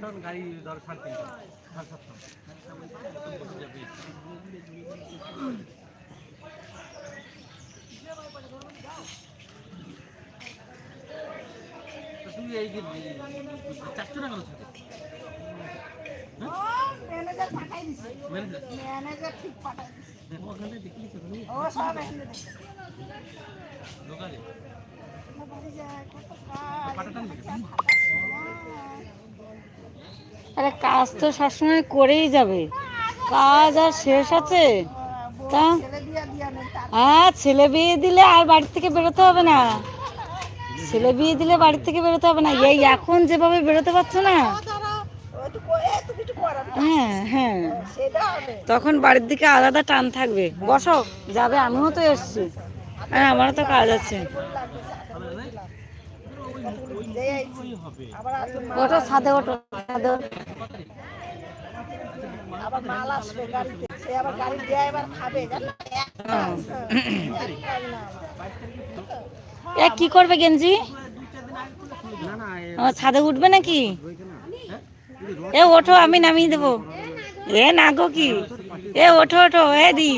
Ton গাড়ি তো তুমি এই চারশো টাকা কেন থাকে ম্যানেজার পাঠাই দিছে আরে কাজ তো সবসময় করেই যাবে। কাজ আর শেষ আছে। তা? হ্যাঁ ছেলে বিয়ে দিলে আর বাড়ি থেকে বেরোতে হবে না। ছেলে বিয়ে দিলে বাড়ি থেকে বেরোতে হবে না। এই এখন যেভাবে বেরোতে পারছ না ওই তো কই এত কিছু করার নেই। হ্যাঁ হ্যাঁ। তখন বাড়ির দিকে আলাদা টান থাকবে। বসো যাবে আমিও তো এসছি। হ্যাঁ আমারও তো কাজ আছে। ওটো ছাদে ওটো ছাদে আবার মাল আসবে গাড়িতে। সে আবার গাড়ি দেয় এবার খাবে জানো? এক কাজ, এক কাজ না এ কি করবে গেঞ্জি? ছাদে উঠবে নাকি? এ ওঠো আমি নামিয়ে দেবো। এ না গো কি? এ ওঠো ওঠো এ দি।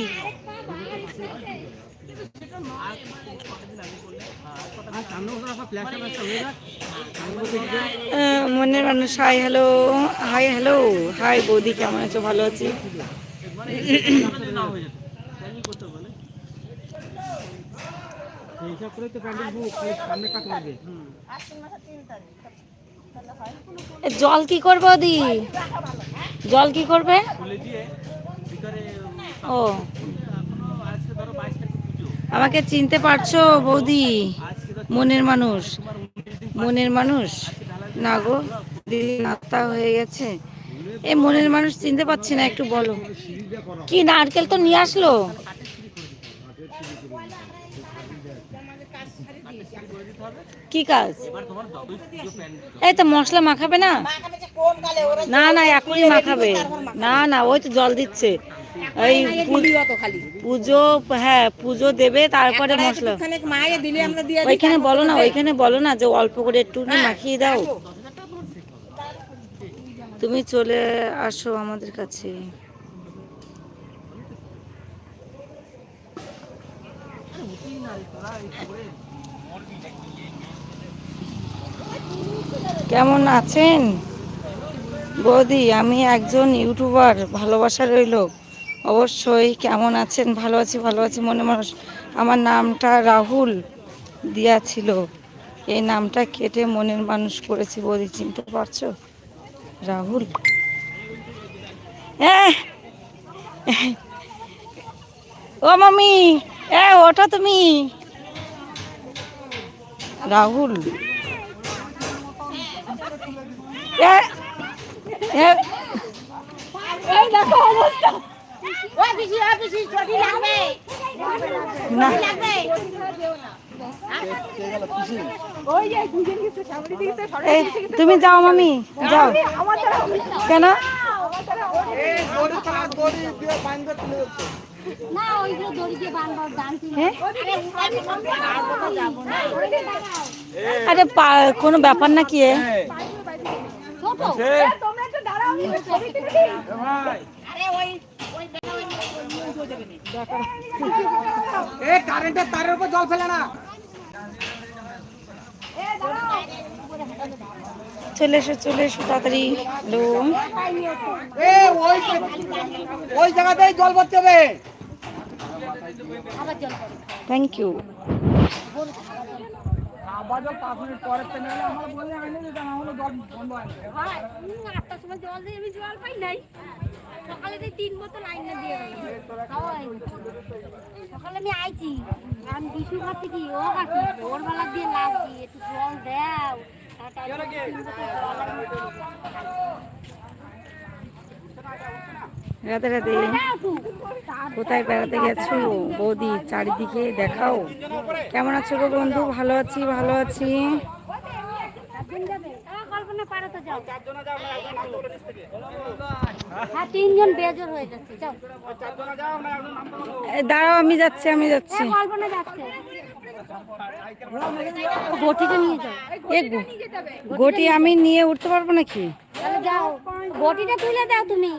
হয়ে মনের মানুষ hi hello hi hello hi বৌদি কেমন আছো? ভালো আছি। সেই হিসাব করে তো প্যান্ডেল বুক সামনে কাট লাগবে। জল কি করবে ওদি জল কি করবে? ও। আমাকে চিনতে পারছ, বৌদি? মনের মানুষ। মনের মানুষ? না গো দিদি নাস্তা হয়ে গেছে। এ মনের মানুষ চিনতে পারছি না, একটু বলো। কি নারকেল তো নিয়ে আসলো? কি কাজ? এই তো মশলা মাখাবে না? না না এখনই মাখাবে। না না ওই তো জল দিচ্ছে। এই পুজো হ্যাঁ পুজো দেবে তারপরে মশলা। ওইখানে বলো না ওইখানে বলো না যে অল্প করে একটু মাখিয়ে দাও। তুমি চলে আসো আমাদের কাছে। কেমন আছেন? বৌদি, আমি একজন ইউটিউবার ভালোবাসা রইল অবশ্যই কেমন আছেন? ভালো আছি ভালো আছি মনে মানুষ আমার নামটা রাহুল দিয়া ছিল। এই নামটা কেটে মনের মানুষ করেছি বৌদি, চিনতে পারছ? রাহুল! ও মামি, এ, ওঠো তুমি। রাহুল। দেখো অবস্থা। না। তুমি যাও মামি যাও। কেন? হ্যাঁ? আরে পা- কোনো ব্যাপার না কি এ? কারেন্টের তারের উপর জল ফেলে না। চলে এসো চলে এসো তাড়াতাড়ি। হ্যালো ওই ওই জায়গাতেই জল ভরতে হবে। থ্যাংক ইউ জল পাই নাই। সকালে তো তিন বোতল আইনা দিয়ে গেল খাওয়া হয়নি সকালে আমি আইছি। আমি বিশু খাচ্ছি কি? ও খাচ্ছি। ওর বেলা দিয়ে কি একটু জল দাও। দিয়ে রাতে রাতে কোথায় বেড়াতে গেছো? বৌদি চারিদিকে দেখাও। কেমন আছো গো বন্ধু? ভালো আছি ভালো আছি। কল্পনা পারো তো যাও। হ্যাঁ তিনজন বেজর হয়ে যাচ্ছে যাও। দাঁড়াও আমি যাচ্ছি আমি যাচ্ছি। হ্যাঁ কল্পনা যাচ্ছে। নিয়ে যাও। গটি আমি নিয়ে উঠতে পারব নাকি? তাহলে যাও। গটিটা তুলে দাও তুমি।